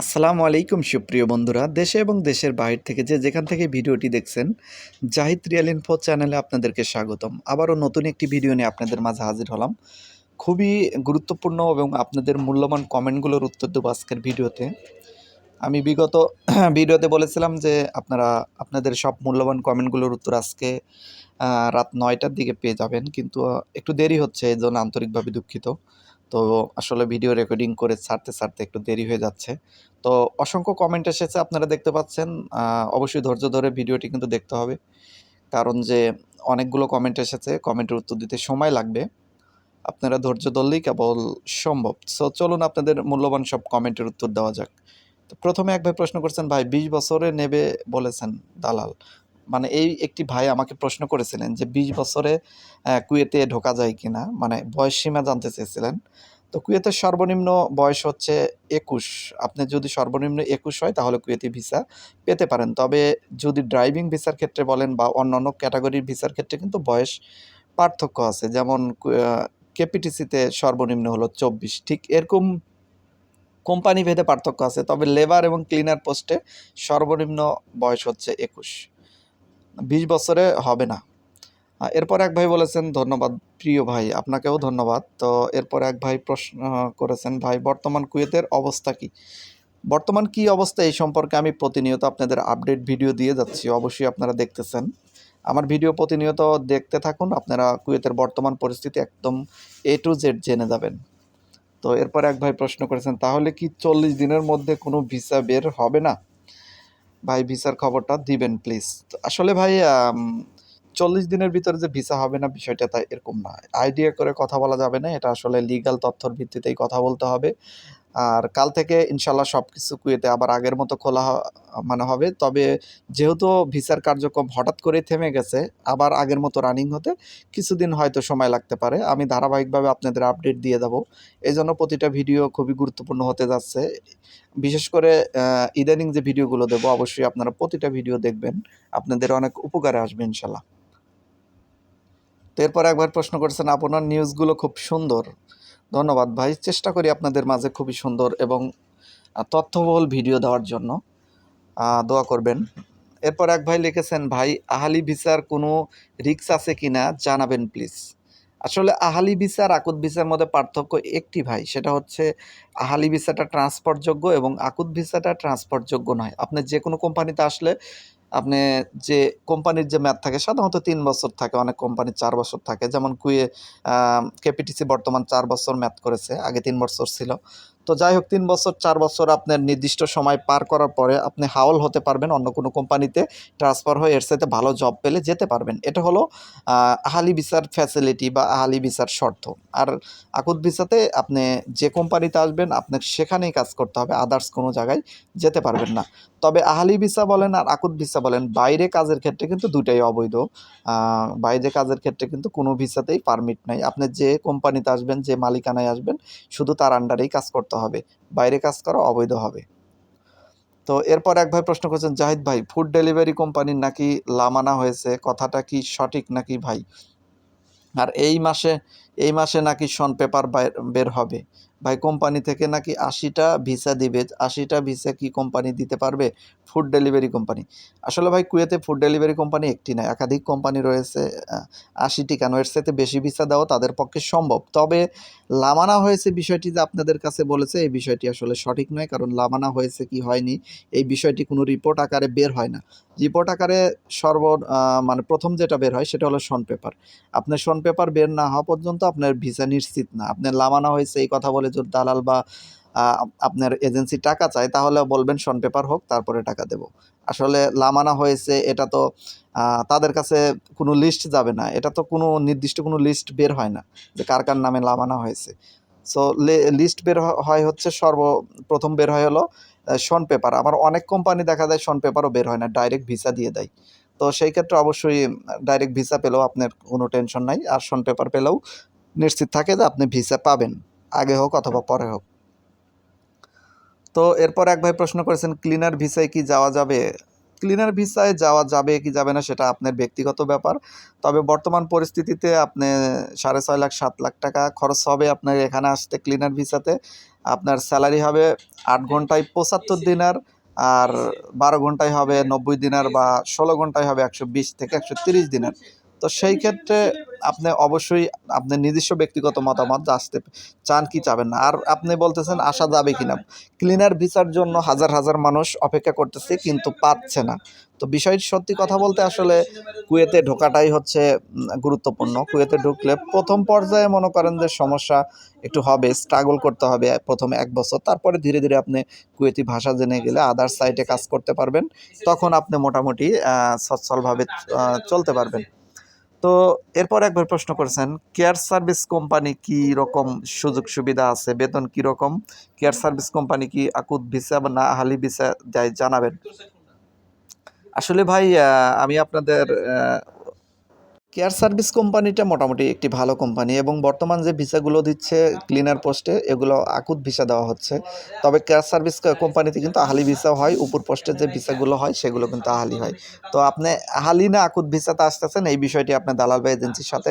আসসালামু আলাইকুম সুপ্রিয় বন্ধুরা, দেশে এবং দেশের বাইরে থেকে যে যেখান থেকে ভিডিওটি দেখছেন, জাহিদ রিয়াল ইনফো চ্যানেলে আপনাদেরকে স্বাগতম। আবারও নতুন একটি ভিডিও নিয়ে আপনাদের মাঝে হাজির হলাম। খুবই গুরুত্বপূর্ণ এবং আপনাদের মূল্যবান কমেন্টগুলোর উত্তর দেবো আজকের ভিডিওতে। আমি বিগত ভিডিওতে বলেছিলাম যে আপনারা, আপনাদের সব মূল্যবান কমেন্টগুলোর উত্তর আজকে রাত নয়টার দিকে পেয়ে যাবেন। কিন্তু একটু দেরি হচ্ছে, এই জন্য আন্তরিকভাবে দুঃখিত। তো আসলে ভিডিও রেকর্ডিং করে ছাড়তে ছাড়তে একটু দেরি হয়ে যাচ্ছে। তো অসংখ্য কমেন্ট এসেছে আপনারা দেখতে পাচ্ছেন। অবশ্যই ধৈর্য ধরে ভিডিওটি কিন্তু দেখতে হবে। কারণ যে অনেকগুলো কমেন্ট এসেছে কমেন্টের উত্তর দিতে সময় লাগবে। আপনারা ধৈর্য ধরলেই কেবল সম্ভব। সো চলুন আপনাদের মূল্যবান সব কমেন্টের উত্তর দেওয়া যাক। তো প্রথমে এক ভাই প্রশ্ন করছেন, ভাই, বিশ বছরে নেবে বলেছেন দালাল। মানে এই একটি ভাই আমাকে প্রশ্ন করেছিলেন যে, বিশ বছরে কুয়েতে ঢোকা যায় কিনা? মানে বয়স সীমা জানতে চেয়েছিলেন। তো কুয়েতের সর্বনিম্ন বয়স হচ্ছে একুশ। আপনি যদি সর্বনিম্ন একুশ হয়, তাহলে কুয়েতে ভিসা পেতে পারেন। তবে যদি ড্রাইভিং ভিসার ক্ষেত্রে বলেন বা অন্য অন্য ক্যাটাগরির ভিসার ক্ষেত্রে কিন্তু বয়স পার্থক্য আছে। যেমন কেপিটিসিতে সর্বনিম্ন হলো চব্বিশ। ঠিক এরকম কোম্পানি ভেদে পার্থক্য আছে। তবে লেবার এবং ক্লিনার পোস্টে সর্বনিম্ন বয়স হচ্ছে একুশ। বিশ বছরে হবে না। এরপর এক ভাই বলেছেন, ধন্যবাদ প্রিয় ভাই, আপনাকেও ধন্যবাদ। তো এরপর এক ভাই প্রশ্ন করেছেন, ভাই, বর্তমান কুয়েতের অবস্থা কি? বর্তমান কি অবস্থা এই সম্পর্কে আমি প্রতিনিয়ত আপনাদের আপডেট ভিডিও দিয়ে যাচ্ছি, অবশ্যই আপনারা দেখতেছেন। আমার ভিডিও প্রতিনিয়ত দেখতে থাকুন, আপনারা কুয়েতের বর্তমান পরিস্থিতি একদম এ টু জেড জেনে যাবেন। তো এরপর এক ভাই প্রশ্ন করেছেন, তাহলে কি চল্লিশ দিনের মধ্যে কোনো ভিসা বের হবে না? ভাই, ভিসার খবরটা দিবেন প্লিজ আসলে ভাই চল্লিশ দিনের ভিতরে যে ভিসা হবে না, বিষয়টা তাই এরকম না আইডিয়া করে কথা বলা যাবে না, এটা আসলে লিগাল তথ্যর ভিত্তিতেই কথা বলতে হবে। আর কাল থেকে ইনশাল্লাহ সব কিছু কুয়েতে আবার আগের মতো খোলা মানে হবে। তবে যেহেতু ভিসার কার্যক্রম হঠাৎ করেই থেমে গেছে, আবার আগের মতো রানিং হতে কিছুদিন হয়তো সময় লাগতে পারে। আমি ধারাবাহিকভাবে আপনাদের আপডেট দিয়ে দেবো। এই জন্য প্রতিটা ভিডিও খুবই গুরুত্বপূর্ণ হতে যাচ্ছে। বিশেষ করে ইদানিং যে ভিডিওগুলো দেবো, অবশ্যই আপনারা প্রতিটা ভিডিও দেখবেন। আপনাদের অনেক উপকারে আসবে ইনশাল্লাহ। তো এরপর একবার প্রশ্ন করেছেন, আপনার নিউজগুলো খুব সুন্দর। ধন্যবাদ ভাই। চেষ্টা করি আপনাদের মাঝে খুবই সুন্দর এবং তথ্যবহুল ভিডিও দেওয়ার জন্য। দোয়া করবেন। এরপর এক ভাই লিখেছেন, ভাই, আহালি ভিসার কোনো রিক্স আছে কি না? জানাবেন প্লিজ। আসলে আহালি ভিসা আর আকুত ভিসার মধ্যে পার্থক্য একটি ভাই, সেটা হচ্ছে আহালি ভিসাটা ট্রান্সপোর্টযোগ্য এবং আকুত ভিসাটা ট্রান্সপোর্টযোগ্য নয়। আপনি যে কোনো কোম্পানিতে আসলে আপনি যে কোম্পানির যে ম্যাথ থাকে, সাধারণত তিন বছর থাকে, অনেক কোম্পানির চার বছর থাকে। যেমন কুয়ে কেপিটিসি বর্তমান চার বছর ম্যাথ করেছে, আগে তিন বছর ছিল। তো যাই হোক তিন বছর চার বছর আপনার নির্দিষ্ট সময় পার করার পরে আপনি হাওল হতে পারবেন অন্য কোনো কোম্পানিতে। ট্রান্সফার হয়ে এর সাথে ভালো জব পেলে যেতে পারবেন। এটা হলো আহ, আহালি ভিসার ফ্যাসিলিটি বা আহালি ভিসার শর্ত। আর আকুত ভিসাতে আপনি যে কোম্পানিতে আসবেন আপনাকে সেখানেই কাজ করতে হবে আদার্স কোনো জায়গায় যেতে পারবেন না। তবে আহালি ভিসা বলেন আর আকুত ভিসা বলেন বাইরে কাজের ক্ষেত্রে কিন্তু দুটাই অবৈধ। বাইরে কাজের ক্ষেত্রে কিন্তু কোনো ভিসাতেই পারমিট নাই। আপনি যে কোম্পানিতে আসবেন যে মালিকানায় আসবেন শুধু তার আন্ডারেই কাজ করতে হবে। বাইরে কাজ করা অবৈধ হবে। তো এরপর এক ভাই প্রশ্ন করছেন, জাহিদ ভাই ফুড ডেলিভারি কোম্পানির নাকি লামানা হয়েছে? কথাটা কি সঠিক নাকি ভাই? আর এই মাসে এই মাসে নাকি শন পেপার বের হবে। ভাই, কোম্পানি থেকে নাকি আশিটা ভিসা দিবে। আশিটা ভিসা কি কোম্পানি দিতে পারবে? Food delivery company. আসলে ভাই, কুয়েতে ফুড ডেলিভারি কোম্পানি একটি নয় একাধিক কোম্পানি রয়েছে আশিটি কেন? এর সাথে বেশি ভিসা দেওয়া তাদের পক্ষে সম্ভব। তবে লামানা হয়েছে বিষয়টি যে আপনাদের কাছে বলেছে, এই বিষয়টি আসলে সঠিক নয়, কারণ লামানা হয়েছে কি হয়নি, এই বিষয়টি কোনো রিপোর্ট আকারে বের হয় না। রিপোর্ট আকারে সর্ব মানে প্রথম যেটা বের হয় সেটা হলো শন পেপার আপনার শন পেপার বের না হওয়া পর্যন্ত আপনার ভিসা নিশ্চিত না। আপনার লামানা হয়েছে এই কথা বলে যদি দালাল বা আপনার এজেন্সি টাকা চায় তাহলে বলবেন, শন, পেপার হোক, তারপরে টাকা দেব। আসলে লামানা হয়েছে, এটা তো তাদের কাছে কোনো লিস্ট যাবে না, এটা তো কোনো নির্দিষ্ট কোনো লিস্ট বের হয় না যে কার কার নামে লামানা হয়েছে। সো লিস্ট বের হয় হচ্ছে সর্বপ্রথম বের হয় হলো শন, পেপার। আমার অনেক কোম্পানি দেখা যায় শন, পেপারও বের হয় না ডাইরেক্ট ভিসা দিয়ে দেয়। তো সেই ক্ষেত্রে অবশ্যই ডাইরেক্ট ভিসা পেলেও আপনার কোনো টেনশন নাই, আর শন, পেপার পেলেও নিশ্চিত থাকে যে আপনি ভিসা পাবেন। আগে হোক অথবা পরে হোক। তো এরপর এক ভাই প্রশ্ন করেছেন ক্লিনার ভিসায় কি যাওয়া যাবে? ক্লিনার ভিসায় যাওয়া যাবে কি যাবে না সেটা আপনার ব্যক্তিগত ব্যাপার। তবে বর্তমান পরিস্থিতিতে আপনি সাড়ে ছয় লাখ, সাত লাখ টাকা খরচ হবে আপনার এখানে আসতে ক্লিনার ভিসাতে আপনার স্যালারি হবে আট ঘন্টায় পঁচাত্তর দিনার আর বারো ঘন্টায় হবে নব্বই দিনার বা ষোলো ঘন্টায় হবে একশো বিশ থেকে একশো তিরিশ দিনার। তো সেই ক্ষেত্রে আপনি অবশ্যই আপনার নিজস্ব ব্যক্তিগত মতামত আসতে চান কি চাবেন না। আর আপনি বলতেছেন আসা যাবে কিনা। ক্লিনার ভিসার জন্য হাজার হাজার মানুষ অপেক্ষা করতেছে কিন্তু পাচ্ছে না। তো বিষয়টি সত্যি কথা বলতে আসলে কুয়েতে ঢোকাটাই হচ্ছে গুরুত্বপূর্ণ। কুয়েতে ঢুকলে প্রথম পর্যায়ে মনে করেন যে সমস্যা একটু হবে স্ট্রাগল করতে হবে প্রথমে এক বছর। তারপরে ধীরে ধীরে আপনি কুয়েতি ভাষা জেনে গেলে আদার সাইটে কাজ করতে পারবেন। তখন আপনি মোটামুটি সচ্ছলভাবে চলতে পারবেন। তো এরপর একবার প্রশ্ন করেছেন কেয়ার সার্ভিস কোম্পানি কি রকম সুযোগ সুবিধা আছে? বেতন কি রকম? কেয়ার সার্ভিস কোম্পানি কি আকুত ভিসা বা না হালি ভিসা? দেয় জানাবেন। আসলে ভাই আমি আপনাদের কেয়ার সার্ভিস কোম্পানিটা মোটামুটি একটি ভালো কোম্পানি এবং বর্তমান যে ভিসাগুলো দিচ্ছে ক্লিনার পোস্টে, এগুলো আকুত ভিসা দেওয়া হচ্ছে। তবে কেয়ার সার্ভিস কোম্পানিতে কিন্তু আহালি ভিসাও হয়, উপর পোস্টে যে ভিসাগুলো হয়, সেগুলো কিন্তু আহালি হয়। তো আপনি আহালি না আকুত ভিসাতে আসতেছেন, এই বিষয়টি আপনার দালাল বা এজেন্সির সাথে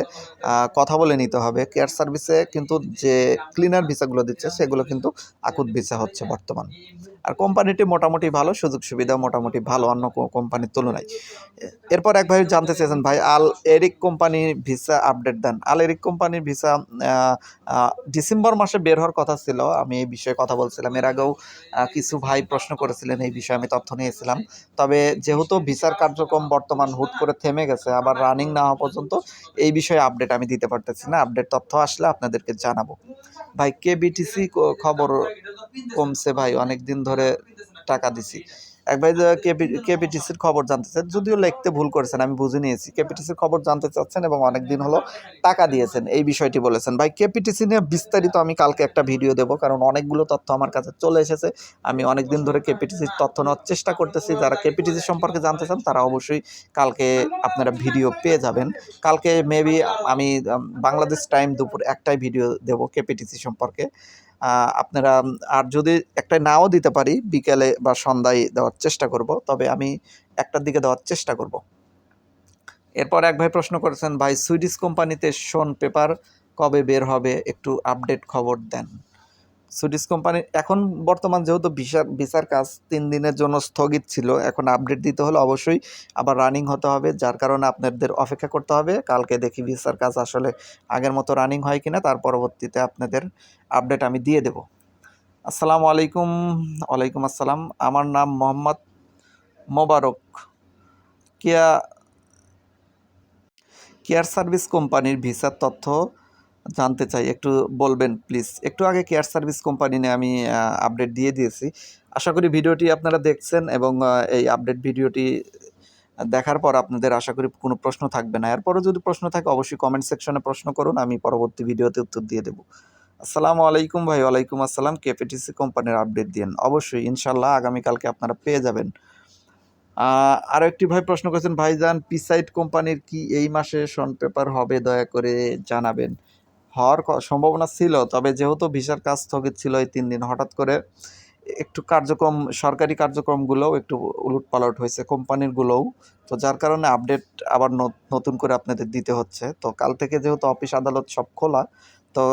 কথা বলে নিতে হবে। কেয়ার সার্ভিসে কিন্তু যে ক্লিনার ভিসাগুলো দিচ্ছে, সেগুলো কিন্তু আকুত ভিসা হচ্ছে বর্তমান। আর কোম্পানিটি মোটামুটি ভালো সুযোগ সুবিধা মোটামুটি ভালো অন্য কোম্পানির তুলনায়। এরপর এক ভাই জানতে চেয়েছেন, ভাই, আল এরিক কোম্পানির ভিসা আপডেট দেন। আল এরিক কোম্পানির ভিসা ডিসেম্বর মাসে বের হওয়ার কথা ছিল। আমি এই বিষয়ে কথা বলছিলাম। এর আগেও কিছু ভাই প্রশ্ন করেছিলেন, এই বিষয়ে আমি তথ্য নিয়েছিলাম। তবে যেহেতু ভিসার কার্যক্রম বর্তমান হুট করে থেমে গেছে, আবার রানিং না হওয়া পর্যন্ত এই বিষয়ে আপডেট আমি দিতে পারতেছি না। আপডেট তথ্য আসলে আপনাদেরকে জানাব। ভাই, কে বিটিসি খবর কমছে ভাই? অনেক দিন ধরে টাকা দিছি। এক ভাই কেপিটিসির খবর জানতে চান যদিও লিখতে ভুল করেছেন, আমি বুঝে নিয়েছি। কেপিটিসির খবর জানতে চাচ্ছেন এবং অনেক দিন হলো টাকা দিয়েছেন, এই বিষয়টি বলেছেন। ভাই, কেপিটিসি নিয়ে বিস্তারিত আমি কালকে একটা ভিডিও দেবো, কারণ অনেকগুলো তথ্য আমার কাছে চলে এসেছে। আমি অনেক দিন ধরে কেপিটিসির তথ্য নেওয়ার চেষ্টা করতেছি। যারা কেপিটিসি সম্পর্কে জানতে চান, তারা অবশ্যই কালকে আপনারা ভিডিও পেয়ে যাবেন। কালকে মেবি আমি বাংলাদেশ টাইম দুপুর একটাই ভিডিও দেবো কেপিটিসি সম্পর্কে। আপনারা আর যদি একটা নাও দিতে পারি, বিকেলে বা সন্ধ্যায় দেওয়ার চেষ্টা করব, তবে আমি একটার দিকে দেওয়ার চেষ্টা করব। এরপর এক ভাই প্রশ্ন করেছেন, ভাই, সুইডিশ কোম্পানিতে শোন পেপার কবে বের হবে? একটু আপডেট খবর দেন। সুইডিশ কোম্পানি এখন বর্তমান যেহেতু ভিসার ভিসার কাজ তিন দিনের জন্য স্থগিত ছিল, এখন আপডেট দিতে হলে অবশ্যই আবার রানিং হতে হবে, যার কারণে আপনাদের অপেক্ষা করতে হবে। কালকে দেখি ভিসার কাজ আসলে আগের মতো রানিং হয় কিনা, তার পরবর্তীতে আপনাদের আপডেট আমি দিয়ে দেব। আসসালামু আলাইকুম, ওয়ালাইকুম আসসালাম। আমার নাম মোহাম্মদ মোবারক। কেয়া কেয়ার সার্ভিস কোম্পানির ভিসার তথ্য জানতে চাই, একটু বলবেন প্লিজ একটু আগে কেয়ার সার্ভিস কোম্পানি নিয়ে আমি আপডেট দিয়ে দিয়েছি। আশা করি ভিডিওটি আপনারা দেখছেন এবং এই আপডেট ভিডিওটি দেখার পর আপনাদের আশা করি কোনো প্রশ্ন থাকবে না। এরপরও যদি প্রশ্ন থাকে, অবশ্যই কমেন্ট সেকশনে প্রশ্ন করুন, আমি পরবর্তী ভিডিওতে উত্তর দিয়ে দেবো। আসসালামু আলাইকুম ভাই, ওয়ালাইকুম আসসালাম। কেপিটিসি কোম্পানির আপডেট দিন অবশ্যই ইনশাল্লাহ আগামীকালকে আপনারা পেয়ে যাবেন। আরও একটি ভাই প্রশ্ন করেছেন, ভাইজান পিসাইড কোম্পানির কি এই মাসে শন পেপার হবে? দয়া করে জানাবেন। হওয়ার সম্ভাবনা ছিল, তবে যেহেতু ভিসার কাজ স্থগিত ছিল এই তিন দিন, হঠাৎ করে একটু কার্যক্রম, সরকারি কার্যক্রমগুলোও একটু উলট পালট হয়েছে, কোম্পানিরগুলোও। তো যার কারণে আপডেট আবার নতুন করে আপনাদের দিতে হচ্ছে। তো কাল থেকে যেহেতু অফিস আদালত সব খোলা, তো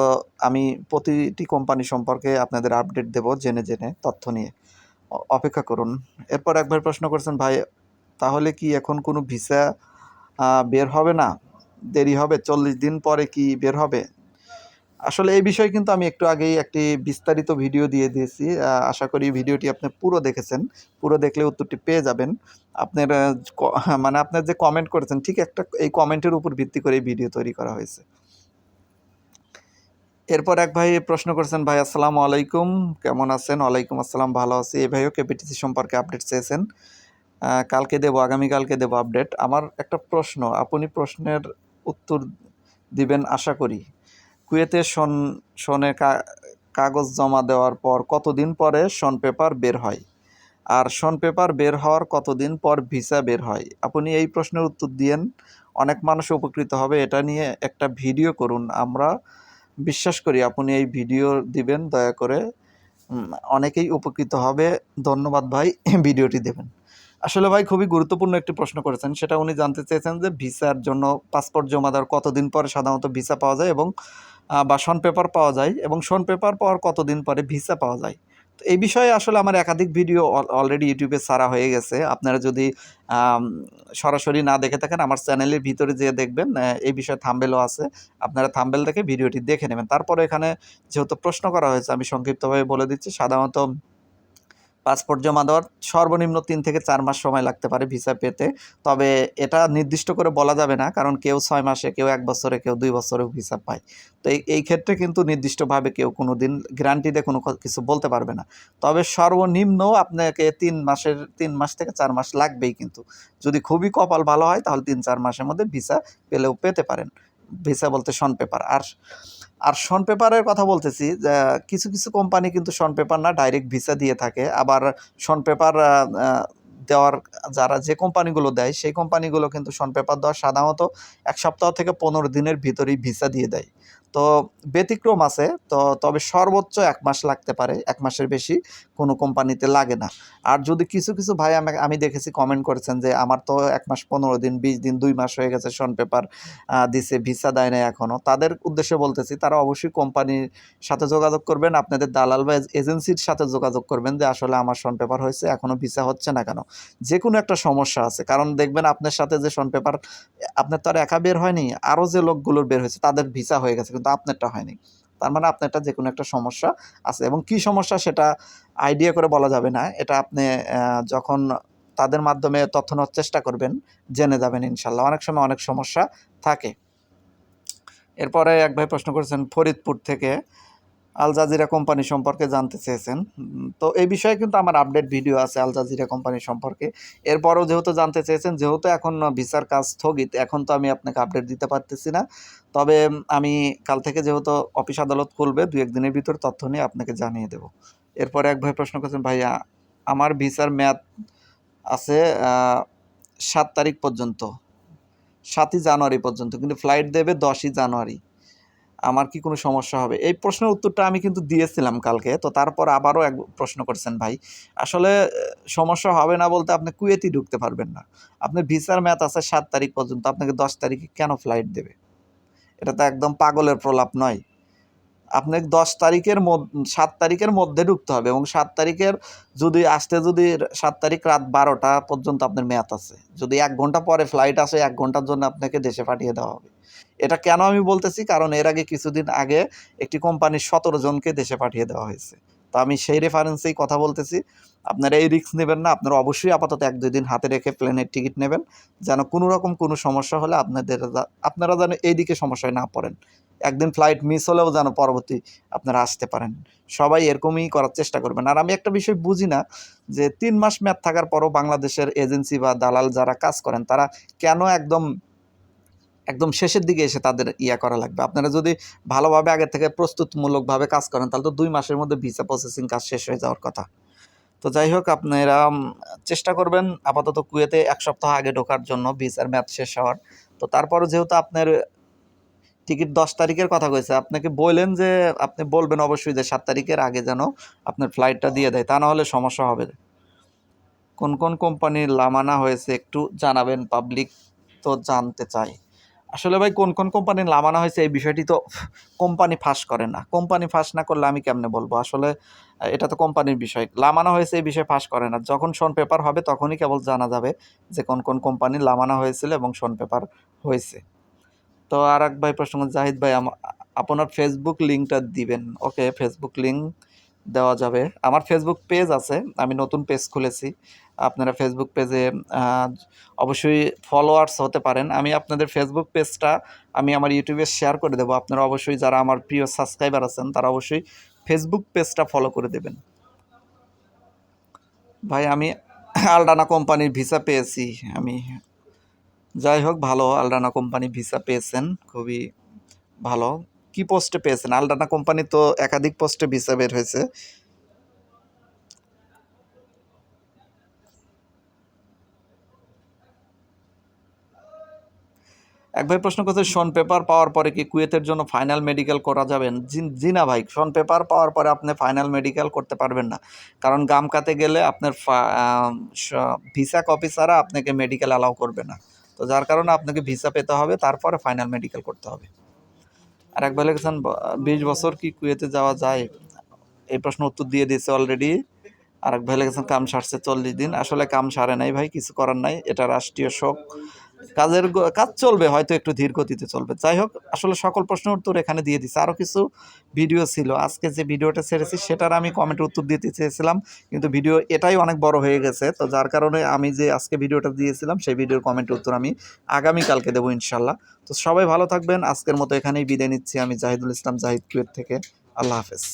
আমি প্রতিটি কোম্পানি সম্পর্কে আপনাদের আপডেট দেব জেনে জেনে, তথ্য নিয়ে। অপেক্ষা করুন। এরপর একবার প্রশ্ন করছেন, ভাই, তাহলে কি এখন কোনো ভিসা বের হবে না? দেরি হবে? চল্লিশ দিন পরে কি বের হবে? আসলে এই বিষয়ে কিন্তু আমি একটু আগেই একটি বিস্তারিত ভিডিও দিয়ে দিয়েছি। আশা করি ভিডিওটি আপনি পুরো দেখেছেন। পুরো দেখলে উত্তরটি পেয়ে যাবেন। আপনার মানে আপনার যে কমেন্ট করেছেন, ঠিক একটা এই কমেন্টের উপর ভিত্তি করে ভিডিও তৈরি করা হয়েছে। এরপর এক ভাই প্রশ্ন করেছেন, ভাই, আসসালামু আলাইকুম। কেমন আছেন? ওয়ালাইকুম আসসালাম, ভালো আছি। এই ভাইও কেপিটিসি সম্পর্কে আপডেট চেয়েছেন। কালকে দেবো, আগামীকালকে দেবো আপডেট আমার একটা প্রশ্ন, আপনি প্রশ্নের উত্তর দিবেন, আশা করি। কুয়েতে শন শনে কা- কাগজ জমা দেওয়ার পর কতদিন পরে শন পেপার বের হয়? আর শন পেপার বের হওয়ার কতদিন পর ভিসা বের হয়? আপনি এই প্রশ্নের উত্তর দিয়েন। অনেক মানুষ উপকৃত হবে। এটা নিয়ে একটা ভিডিও করুন। আমরা বিশ্বাস করি আপনি এই ভিডিও দিবেন, দয়া করে অনেকেই উপকৃত হবে। ধন্যবাদ ভাই, ভিডিওটি দেবেন। আসলে ভাই খুবই গুরুত্বপূর্ণ একটি প্রশ্ন করেছেন। সেটা উনি জানতে চেয়েছেন যে ভিসার জন্য পাসপোর্ট জমা দেওয়ার কতদিন পরে সাধারণত ভিসা পাওয়া যায় এবং বা শন পেপার পাওয়া যায় এবং শন পেপার পাওয়ার কতদিন পরে ভিসা পাওয়া যায়। তো এই বিষয়ে আসলে আমার একাধিক ভিডিও অলরেডি ইউটিউবে সারা হয়ে গেছে। আপনারা যদি সরাসরি না দেখে থাকেন, আমার চ্যানেলের ভিতরে যেয়ে দেখবেন এই বিষয়ে থাম্বেলও আছে। আপনারা থাম্বেল দেখে ভিডিওটি দেখে নেবেন। তারপরে এখানে যেহেতু প্রশ্ন করা হয়েছে, আমি সংক্ষিপ্তভাবে বলে দিচ্ছি। সাধারণত পাসপোর্ট জমা দেওয়ার সর্বনিম্ন তিন থেকে চার মাস সময় লাগতে পারে ভিসা পেতে। তবে এটা নির্দিষ্ট করে বলা যাবে না, কারণ কেউ ছয় মাসে, কেউ এক বছরে, কেউ দুই বছরেও ভিসা পায়। তো এই ক্ষেত্রে কিন্তু নির্দিষ্টভাবে কেউ কোনো দিন গ্যারান্টিতে কোনো কিছু বলতে পারবে না। তবে সর্বনিম্ন আপনাকে তিন মাসের, তিন মাস থেকে চার মাস লাগবেই কিন্তু। যদি খুবই কপাল ভালো হয়, তাহলে তিন, চার মাসের মধ্যে ভিসা পেলেও পেতে পারেন। ভিসা বলতে শন পেপার আর আর শন পেপারের কথা বলতেছি কিছু কিছু কোম্পানি কিন্তু শন পেপার না ডাইরেক্ট ভিসা দিয়ে থাকে। আবার শন পেপার দেওয়ার যারা যে কোম্পানিগুলো দেয়, সেই কোম্পানিগুলো কিন্তু শন পেপার দেওয়ার সাধারণত এক সপ্তাহ থেকে পনেরো দিনের ভিতরেই ভিসা দিয়ে দেয়। তো ব্যতিক্রম আছে, তো তবে সর্বোচ্চ এক মাস লাগতে পারে, এক মাসের বেশি কোনো কোম্পানিতে লাগে না। আর যদি কিছু কিছু ভাই আমাকে, আমি দেখেছি কমেন্ট করেছেন যে আমার তো এক মাস পনেরো দিন, বিশ দিন, দুই মাস হয়ে গেছে শন পেপার দিছে, ভিসা দেয় না এখনও তাদের উদ্দেশ্যে বলতেছি, তারা অবশ্যই কোম্পানির সাথে যোগাযোগ করবেন, আপনাদের দালাল বা এজেন্সির সাথে যোগাযোগ করবেন যে আসলে আমার শন পেপার হয়েছে এখনও ভিসা হচ্ছে না কেন। যে কোনো একটা সমস্যা আছে, কারণ দেখবেন আপনার সাথে যে শন পেপার আপনার তো আর একা বের হয়নি আরও যে লোকগুলোর বের হয়েছে, তাদের ভিসা হয়ে গেছে, কিন্তু আপনারটা হয়নি। তার মানে আপনারটা যে কোনো একটা সমস্যা আছে। এবং কি সমস্যা সেটা আইডিয়া করে বলা যাবে না। এটা আপনি যখন তাদের মাধ্যমে তথ্য নেওয়ার চেষ্টা করবেন, জেনে যাবেন ইনশাল্লাহ। অনেক সময় অনেক সমস্যা থাকে। এরপরে এক ভাই প্রশ্ন করেছেন, ফরিদপুর থেকে আল জাজিরা কোম্পানি সম্পর্কে জানতে চেয়েছেন। তো এই বিষয়ে কিন্তু আমার আপডেট ভিডিও আছে আল জাজিরা কোম্পানি সম্পর্কে। এরপরও যেহেতু জানতে চেয়েছেন, যেহেতু এখন ভিসার কাজ স্থগিত, এখন তো আমি আপনাকে আপডেট দিতে পারতেছি না। তবে আমি কাল থেকে যেহেতু অফিস আদালত খুলবে দু একদিনের ভিতর তথ্য নিয়ে আপনাকে জানিয়ে দেব। এরপরে এক ভাই প্রশ্ন করেছেন, ভাইয়া, আমার ভিসার মেয়াদ আছে সাত তারিখ পর্যন্ত, সাতই জানুয়ারি পর্যন্ত, কিন্তু ফ্লাইট দেবে দশই জানুয়ারি। আমার কি কোনো সমস্যা হবে? এই প্রশ্নের উত্তরটা আমি কিন্তু দিয়েছিলাম কালকে। তো তারপর আবারও এক প্রশ্ন করছেন ভাই। আসলে সমস্যা হবে না বলতে আপনি কুয়েতি ঢুকতে পারবেন না। আপনার ভিসার ম্যাথ আছে সাত তারিখ পর্যন্ত। আপনাকে দশ তারিখে কেন ফ্লাইট দেবে? এটা তো একদম পাগলের প্রলাপ নয়। আপনাকে দশ তারিখের সাত তারিখের মধ্যে ঢুকতে হবে এবং সাত তারিখের যদি, আসতে যদি সাত তারিখ রাত বারোটা পর্যন্ত আপনার মেয়াদ আছে, যদি এক ঘণ্টা পরে ফ্লাইট আসে, এক ঘণ্টার জন্য আপনাকে দেশে পাঠিয়ে দেওয়া হবে। এটা কেন আমি বলতেছি? কারণ এর আগে কিছুদিন আগে একটি কোম্পানির সতেরো জনকে দেশে পাঠিয়ে দেওয়া হয়েছে। তো আমি সেই রেফারেন্সেই কথা বলতেছি। আপনারা এই রিস্ক নেবেন না, আপনারা অবশ্যই আপাতত এক, দুই দিন হাতে রেখে প্লেনের টিকিট নেবেন। যেন কোনো রকম কোনো সমস্যা হলে আপনাদের আপনারা যেন এইদিকে সমস্যায় না পড়েন। একদিন ফ্লাইট মিস হলেও যেন পরবর্তী আপনারা আসতে পারেন। সবাই এরকমই করার চেষ্টা করবেন। আর আমি একটা বিষয় বুঝি না, যে তিন মাস মেয়াদ থাকার পরও বাংলাদেশের এজেন্সি বা দালাল যারা কাজ করেন, তারা কেন একদম একদম শেষের দিকে এসে তাদের ইয়া করা লাগবে। আপনারা যদি ভালোভাবে আগে থেকে প্রস্তুতমূলকভাবে কাজ করেন, তাহলে তো দুই মাসের মধ্যে ভিসা প্রসেসিং কাজ শেষ হয়ে যাওয়ার কথা। তো যাই হোক, আপনারা চেষ্টা করবেন আপাতত কুয়েতে এক সপ্তাহ আগে ঢোকার জন্য ভিসার ম্যাচ শেষ হওয়ার। তো তারপরও যেহেতু আপনার টিকিট দশ তারিখের কথা কয়েছে আপনাকে বললেন যে, আপনি বলবেন অবশ্যই যে সাত তারিখের আগে যেন আপনার ফ্লাইটটা দিয়ে দেয়, তা না হলে সমস্যা হবে। কোন কোন কোম্পানির লামানা হয়েছে একটু জানাবেন পাবলিক তো জানতে চাই আসলে ভাই কোন কোন কোম্পানির লামানা হয়েছে এই বিষয়টি তো কোম্পানি ফাঁস করে না। কোম্পানি ফাঁস না করলে আমি কেমনে বলব? আসলে এটা তো কোম্পানির বিষয়। লামানা হয়েছে এই বিষয়ে ফাঁস করে না। যখন শন পেপার হবে তখনই কেবল জানা যাবে যে কোন কোন কোম্পানির লামানা হয়েছিল এবং শন পেপার হয়েছে। তো আর এক ভাই প্রশ্ন জাহিদ ভাই আপনার ফেসবুক লিঙ্কটা দিবেন। ওকে ফেসবুক লিঙ্ক দেওয়া যাবে। আমার ফেসবুক পেজ আছে, আমি নতুন পেজ খুলেছি। আপনারা ফেসবুক পেজে অবশ্যই ফলোয়ার্স হতে পারেন। আমি আপনাদের ফেসবুক পেজটা আমি আমার ইউটিউবে শেয়ার করে দেবো। আপনারা অবশ্যই যারা আমার প্রিয় সাবস্ক্রাইবার আছেন, তারা অবশ্যই ফেসবুক পেজটা ফলো করে দেবেন। ভাই, আমি আলডানা কোম্পানির ভিসা পেয়েছি। আমি, যাই হোক, ভালো আলডানা কোম্পানি ভিসা পেয়েছেন। খুবই ভালো। কি পোস্টে পেয়েছেন? আলডানা কোম্পানি তো একাধিক পোস্টে ভিসা বের হয়েছে। এক ভাই প্রশ্ন করছে, শন পেপার পাওয়ার পরে কি কুয়েতের জন্য ফাইনাল মেডিকেল করা যাবেন জি- না ভাই, শন পেপার পাওয়ার পরে আপনি ফাইনাল মেডিকেল করতে পারবেন না। কারণ গামকাতে গেলে আপনার ভিসা কপি ছাড়া আপনাকে মেডিকেল অ্যালাউ করবে না। তো যার কারণে আপনাকে ভিসা পেতে হবে, তারপরে ফাইনাল মেডিকেল করতে হবে। আর এক ভাই লিখেছেন বিশ বছর কি কুয়েতে যাওয়া যায়? এই প্রশ্ন উত্তর দিয়ে দিয়েছে অলরেডি আর এক ভাই লিখেছেন কাম সারছে চল্লিশ দিন। আসলে কাম সারে নাই ভাই, কিছু করার নাই। এটা রাষ্ট্রীয় শোক। কাজের কাজ চলবে, হয়তো একটু ধীর গতিতে চলবে। যাই হোক, আসলে সকল প্রশ্নের উত্তর এখানে দিয়ে দিচ্ছে আরও কিছু ভিডিও ছিল। আজকে যে ভিডিওটা ছেড়েছি, সেটার আমি কমেন্টের উত্তর দিতে চেয়েছিলাম। কিন্তু ভিডিও এটাই অনেক বড় হয়ে গেছে। তো যার কারণে আমি যে আজকে ভিডিওটা দিয়েছিলাম, সেই ভিডিওর কমেন্টের উত্তর আমি আগামীকালকে দেবো, ইনশাল্লাহ। তো সবাই ভালো থাকবেন। আজকের মতো এখানেই বিদায় নিচ্ছি আমি জাহিদুল ইসলাম জাহিদ কুয়েত থেকে। আল্লাহ হাফেজ।